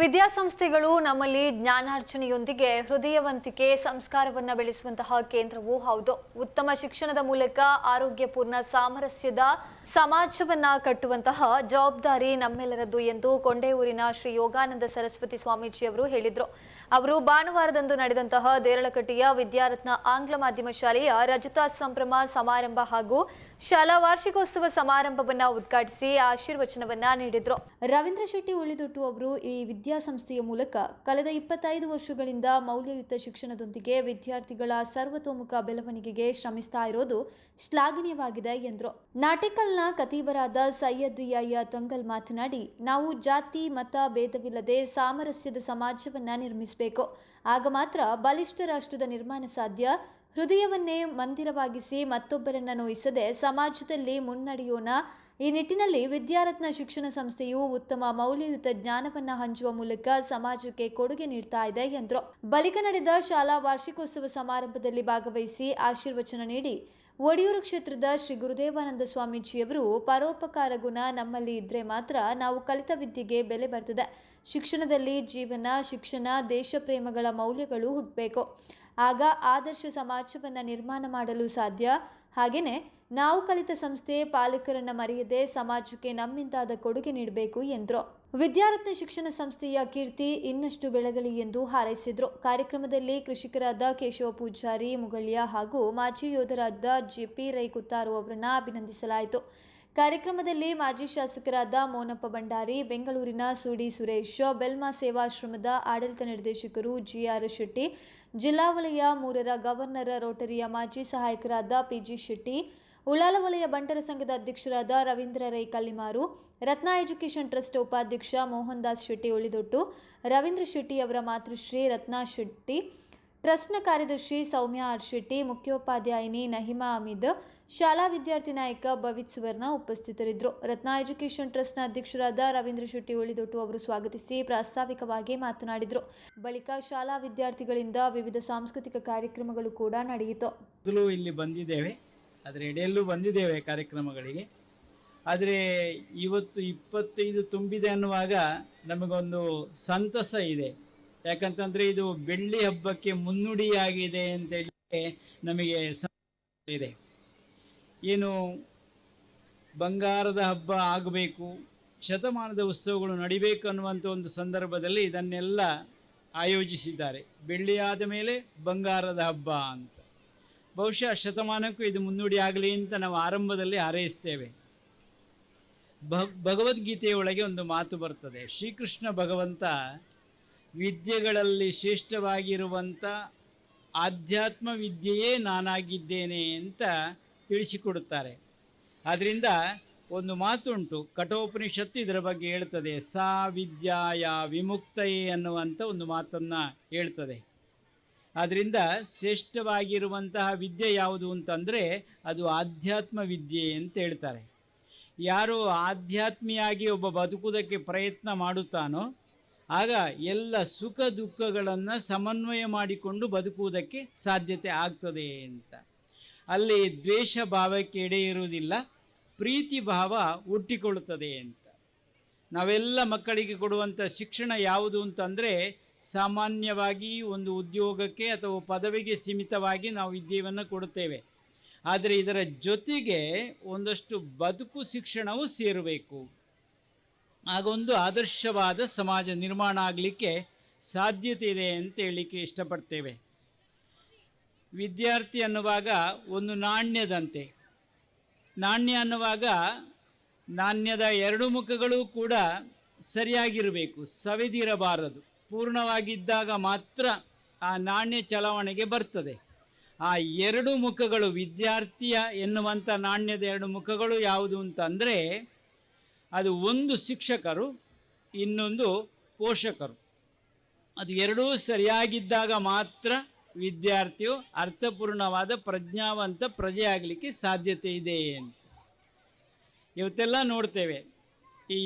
ವಿದ್ಯಾಸಂಸ್ಥೆಗಳು ನಮ್ಮಲ್ಲಿ ಜ್ಞಾನಾರ್ಜನೆಯೊಂದಿಗೆ ಹೃದಯವಂತಿಕೆ ಸಂಸ್ಕಾರವನ್ನು ಬೆಳೆಸುವಂತಹ ಕೇಂದ್ರವೂ ಹೌದು. ಉತ್ತಮ ಶಿಕ್ಷಣದ ಮೂಲಕ ಆರೋಗ್ಯಪೂರ್ಣ ಸಾಮರಸ್ಯದ ಸಮಾಜವನ್ನ ಕಟ್ಟುವಂತಹ ಜವಾಬ್ದಾರಿ ನಮ್ಮೆಲ್ಲರದ್ದು ಎಂದು ಕೊಂಡೆಯೂರಿನ ಶ್ರೀ ಯೋಗಾನಂದ ಸರಸ್ವತಿ ಸ್ವಾಮೀಜಿ ಅವರು ಹೇಳಿದರು. ಅವರು ಭಾನುವಾರದಂದು ನಡೆದಂತಹ ದೇರಳಕಟ್ಟಿಯ ವಿದ್ಯಾರತ್ನ ಆಂಗ್ಲ ಮಾಧ್ಯಮ ಶಾಲೆಯ ರಜತಾ ಸಂಭ್ರಮ ಸಮಾರಂಭ ಹಾಗೂ ಶಾಲಾ ವಾರ್ಷಿಕೋತ್ಸವ ಸಮಾರಂಭವನ್ನ ಉದ್ಘಾಟಿಸಿ ಆಶೀರ್ವಚನವನ್ನ ನೀಡಿದ್ರು. ರವೀಂದ್ರ ಶೆಟ್ಟಿ ಉಳಿದೊಟ್ಟು ಅವರು ಈ ವಿದ್ಯಾಸಂಸ್ಥೆಯ ಮೂಲಕ ಕಳೆದ ಇಪ್ಪತ್ತೈದು ವರ್ಷಗಳಿಂದ ಮೌಲ್ಯಯುತ ಶಿಕ್ಷಣದೊಂದಿಗೆ ವಿದ್ಯಾರ್ಥಿಗಳ ಸರ್ವತೋಮುಖ ಬೆಳವಣಿಗೆಗೆ ಶ್ರಮಿಸ್ತಾ ಇರೋದು ಶ್ಲಾಘನೀಯವಾಗಿದೆ ಎಂದರು. ನಾಟಿಕಲ್ನ ಕತೀಬರಾದ ಸೈಯದ್ ಯಾಯ ತಂಗಲ್ ಮಾತನಾಡಿ, ನಾವು ಜಾತಿ, ಮತ ಭೇದವಿಲ್ಲದೆ ಸಾಮರಸ್ಯದ ಸಮಾಜವನ್ನ ನಿರ್ಮಿಸಬೇಕು. ಆಗ ಮಾತ್ರ ಬಲಿಷ್ಠ ರಾಷ್ಟ್ರದ ನಿರ್ಮಾಣ ಸಾಧ್ಯ. ಹೃದಯವನ್ನೇ ಮಂದಿರವಾಗಿಸಿ ಮತ್ತೊಬ್ಬರನ್ನು ನೋಯಿಸದೆ ಸಮಾಜದಲ್ಲಿ ಮುನ್ನಡೆಯೋಣ. ಈ ನಿಟ್ಟಿನಲ್ಲಿ ವಿದ್ಯಾರತ್ನ ಶಿಕ್ಷಣ ಸಂಸ್ಥೆಯು ಉತ್ತಮ ಮೌಲ್ಯಯುತ ಜ್ಞಾನವನ್ನ ಹಂಚುವ ಮೂಲಕ ಸಮಾಜಕ್ಕೆ ಕೊಡುಗೆ ನೀಡ್ತಾ ಇದೆ ಎಂದರು. ಬಳಿಕ ನಡೆದ ಶಾಲಾ ವಾರ್ಷಿಕೋತ್ಸವ ಸಮಾರಂಭದಲ್ಲಿ ಭಾಗವಹಿಸಿ ಆಶೀರ್ವಚನ ನೀಡಿ ಒಡಿಯೂರು ಕ್ಷೇತ್ರದ ಶ್ರೀ ಗುರುದೇವಾನಂದ ಸ್ವಾಮೀಜಿಯವರು, ಪರೋಪಕಾರ ಗುಣ ನಮ್ಮಲ್ಲಿ ಇದ್ರೆ ಮಾತ್ರ ನಾವು ಕಲಿತ ವಿದ್ಯೆಗೆ ಬೆಲೆ ಬರ್ತದೆ. ಶಿಕ್ಷಣದಲ್ಲಿ ಜೀವನ, ಶಿಕ್ಷಣ ದೇಶ ಪ್ರೇಮಗಳ ಮೌಲ್ಯಗಳು ಹುಟ್ಟಬೇಕು. ಆಗ ಆದರ್ಶ ಸಮಾಜವನ್ನು ನಿರ್ಮಾಣ ಮಾಡಲು ಸಾಧ್ಯ. ಹಾಗೆಯೇ ನಾವು ಕಲಿತ ಸಂಸ್ಥೆ ಪಾಲಕರನ್ನು ಮರೆಯದೆ ಸಮಾಜಕ್ಕೆ ನಮ್ಮಿಂದಾದ ಕೊಡುಗೆ ನೀಡಬೇಕು ಎಂದರು. ವಿದ್ಯಾರತ್ನ ಶಿಕ್ಷಣ ಸಂಸ್ಥೆಯ ಕೀರ್ತಿ ಇನ್ನಷ್ಟು ಬೆಳಗಲಿ ಎಂದು ಹಾರೈಸಿದರು. ಕಾರ್ಯಕ್ರಮದಲ್ಲಿ ಕೃಷಿಕರಾದ ಕೇಶವ ಪೂಜಾರಿ, ಮುಗಳ್ಯ ಹಾಗೂ ಮಾಜಿ ಯೋಧರಾದ ಜೆಪಿ ರೈ ಕುತ್ತಾರು ಅವರನ್ನು ಅಭಿನಂದಿಸಲಾಯಿತು. ಕಾರ್ಯಕ್ರಮದಲ್ಲಿ ಮಾಜಿ ಶಾಸಕರಾದ ಮೋನಪ್ಪ ಭಂಡಾರಿ, ಬೆಂಗಳೂರಿನ ಸುಡಿ ಸುರೇಶ್, ಬೆಲ್ಮಾ ಸೇವಾಶ್ರಮದ ಆಡಳಿತ ನಿರ್ದೇಶಕರು ಜಿಆರ್ ಶೆಟ್ಟಿ, ಜಿಲ್ಲಾ ವಲಯ ಮೂರರ ಗವರ್ನರ್ ರೋಟರಿಯ ಮಾಜಿ ಸಹಾಯಕರಾದ ಪಿಜಿ ಶೆಟ್ಟಿ ಉಳಾಲ ವಲಯ ಬಂಟರ ಸಂಘದ ಅಧ್ಯಕ್ಷರಾದ ರವೀಂದ್ರ ರೈ ಕಲ್ಲಿಮಾರು, ರತ್ನ ಎಜುಕೇಷನ್ ಟ್ರಸ್ಟ್ ಉಪಾಧ್ಯಕ್ಷ ಮೋಹನ್ ದಾಸ್ ಶೆಟ್ಟಿ ಉಳಿದೊಟ್ಟು, ರವೀಂದ್ರ ಶೆಟ್ಟಿ ಅವರ ಮಾತೃಶ್ರೀ ರತ್ನಾ ಶೆಟ್ಟಿ ಟ್ರಸ್ಟ್ನ ಕಾರ್ಯದರ್ಶಿ ಸೌಮ್ಯ ಆರ್ ಶೆಟ್ಟಿ ಮುಖ್ಯೋಪಾಧ್ಯಾಯಿನಿ ನಹಿಮಾ ಅಮಿದ್, ಶಾಲಾ ವಿದ್ಯಾರ್ಥಿ ನಾಯಕ ಭವಿತ್ ಸುವರ್ಣ ಉಪಸ್ಥಿತರಿದ್ದರು. ರತ್ನ ಎಜುಕೇಷನ್ ಟ್ರಸ್ಟ್ನ ಅಧ್ಯಕ್ಷರಾದ ರವೀಂದ್ರ ಶೆಟ್ಟಿ ಉಳಿದೊಟ್ಟು ಅವರು ಸ್ವಾಗತಿಸಿ ಪ್ರಾಸ್ತಾವಿಕವಾಗಿ ಮಾತನಾಡಿದರು. ಬಳಿಕ ಶಾಲಾ ವಿದ್ಯಾರ್ಥಿಗಳಿಂದ ವಿವಿಧ ಸಾಂಸ್ಕೃತಿಕ ಕಾರ್ಯಕ್ರಮಗಳು ಕೂಡ ನಡೆಯಿತು. ಇಲ್ಲಿ ಬಂದಿದ್ದೇವೆ ಅದರ ಎಡೆಯಲ್ಲೂ ಬಂದಿದ್ದೇವೆ ಕಾರ್ಯಕ್ರಮಗಳಿಗೆ. ಆದರೆ ಇವತ್ತು ಇಪ್ಪತ್ತೈದು ತುಂಬಿದೆ ಅನ್ನುವಾಗ ನಮಗೊಂದು ಸಂತಸ ಇದೆ. ಯಾಕಂತಂದರೆ ಇದು ಬೆಳ್ಳಿ ಹಬ್ಬಕ್ಕೆ ಮುನ್ನುಡಿಯಾಗಿದೆ ಅಂತೇಳಿ ನಮಗೆ ಸಂತಸ ಇದೆ. ಏನು ಬಂಗಾರದ ಹಬ್ಬ ಆಗಬೇಕು, ಶತಮಾನದ ಉತ್ಸವಗಳು ನಡಿಬೇಕು ಅನ್ನುವಂಥ ಒಂದು ಸಂದರ್ಭದಲ್ಲಿ ಇದನ್ನೆಲ್ಲ ಆಯೋಜಿಸಿದ್ದಾರೆ. ಬೆಳ್ಳಿಯಾದ ಮೇಲೆ ಬಂಗಾರದ ಹಬ್ಬ ಅಂತ. ಬಹುಶಃ ಶತಮಾನಕ್ಕೂ ಇದು ಮುನ್ನುಡಿ ಆಗಲಿ ಅಂತ ನಾವು ಆರಂಭದಲ್ಲಿ ಹಾರೈಸ್ತೇವೆ. ಭ ಭಗವದ್ಗೀತೆಯೊಳಗೆ ಒಂದು ಮಾತು ಬರ್ತದೆ. ಶ್ರೀಕೃಷ್ಣ ಭಗವಂತ ವಿದ್ಯೆಗಳಲ್ಲಿ ಶ್ರೇಷ್ಠವಾಗಿರುವಂಥ ಆಧ್ಯಾತ್ಮ ವಿದ್ಯೆಯೇ ನಾನಾಗಿದ್ದೇನೆ ಅಂತ ತಿಳಿಸಿಕೊಡುತ್ತಾರೆ. ಆದ್ದರಿಂದ ಒಂದು ಮಾತುಂಟು, ಕಠೋಪನಿಷತ್ತು ಇದರ ಬಗ್ಗೆ ಹೇಳ್ತದೆ, ಸಾ ವಿದ್ಯಾಯ ವಿಮುಕ್ತಯೇ ಅನ್ನುವಂಥ ಒಂದು ಮಾತನ್ನು ಹೇಳ್ತದೆ. ಆದ್ದರಿಂದ ಶ್ರೇಷ್ಠವಾಗಿರುವಂತಹ ವಿದ್ಯೆ ಯಾವುದು ಅಂತಂದರೆ ಅದು ಆಧ್ಯಾತ್ಮ ವಿದ್ಯೆ ಅಂತ ಹೇಳ್ತಾರೆ. ಯಾರು ಆಧ್ಯಾತ್ಮಿಯಾಗಿ ಒಬ್ಬ ಬದುಕುವುದಕ್ಕೆ ಪ್ರಯತ್ನ ಮಾಡುತ್ತಾನೋ ಆಗ ಎಲ್ಲ ಸುಖ ದುಃಖಗಳನ್ನು ಸಮನ್ವಯ ಮಾಡಿಕೊಂಡು ಬದುಕುವುದಕ್ಕೆ ಸಾಧ್ಯತೆ ಆಗ್ತದೆ ಅಂತ. ಅಲ್ಲಿ ದ್ವೇಷ ಭಾವಕ್ಕೆ ಎಡೆ ಇರುವುದಿಲ್ಲ, ಪ್ರೀತಿ ಭಾವ ಹುಟ್ಟಿಕೊಳ್ಳುತ್ತದೆ ಅಂತ. ನಾವೆಲ್ಲ ಮಕ್ಕಳಿಗೆ ಕೊಡುವಂಥ ಶಿಕ್ಷಣ ಯಾವುದು ಅಂತಂದರೆ, ಸಾಮಾನ್ಯವಾಗಿ ಒಂದು ಉದ್ಯೋಗಕ್ಕೆ ಅಥವಾ ಪದವಿಗೆ ಸೀಮಿತವಾಗಿ ನಾವು ವಿದ್ಯೆಯನ್ನು ಕೊಡುತ್ತೇವೆ. ಆದರೆ ಇದರ ಜೊತೆಗೆ ಒಂದಷ್ಟು ಬದುಕು ಶಿಕ್ಷಣವೂ ಸೇರಬೇಕು. ಆಗೊಂದು ಆದರ್ಶವಾದ ಸಮಾಜ ನಿರ್ಮಾಣ ಆಗಲಿಕ್ಕೆ ಸಾಧ್ಯತೆ ಇದೆ ಅಂತ ಹೇಳಲಿಕ್ಕೆ ಇಷ್ಟಪಡ್ತೇವೆ. ವಿದ್ಯಾರ್ಥಿ ಅನ್ನುವಾಗ ಒಂದು ನಾಣ್ಯದಂತೆ. ನಾಣ್ಯ ಅನ್ನುವಾಗ ನಾಣ್ಯದ ಎರಡು ಮುಖಗಳು ಕೂಡ ಸರಿಯಾಗಿರಬೇಕು, ಸವೆದಿರಬಾರದು. ಪೂರ್ಣವಾಗಿದ್ದಾಗ ಮಾತ್ರ ಆ ನಾಣ್ಯ ಚಲಾವಣೆಗೆ ಬರ್ತದೆ. ಆ ಎರಡು ಮುಖಗಳು ವಿದ್ಯಾರ್ಥಿಯ ಎನ್ನುವಂಥ ನಾಣ್ಯದ ಎರಡು ಮುಖಗಳು ಯಾವುದು ಅಂತಂದರೆ ಅದು ಒಂದು ಶಿಕ್ಷಕರು, ಇನ್ನೊಂದು ಪೋಷಕರು. ಅದು ಎರಡೂ ಸರಿಯಾಗಿದ್ದಾಗ ಮಾತ್ರ ವಿದ್ಯಾರ್ಥಿಯು ಅರ್ಥಪೂರ್ಣವಾದ ಪ್ರಜ್ಞಾವಂತ ಪ್ರಜೆಯಾಗಲಿಕ್ಕೆ ಸಾಧ್ಯತೆ ಇದೆ ಅಂತ. ಇವತ್ತೆಲ್ಲ ನೋಡ್ತೇವೆ. ಈ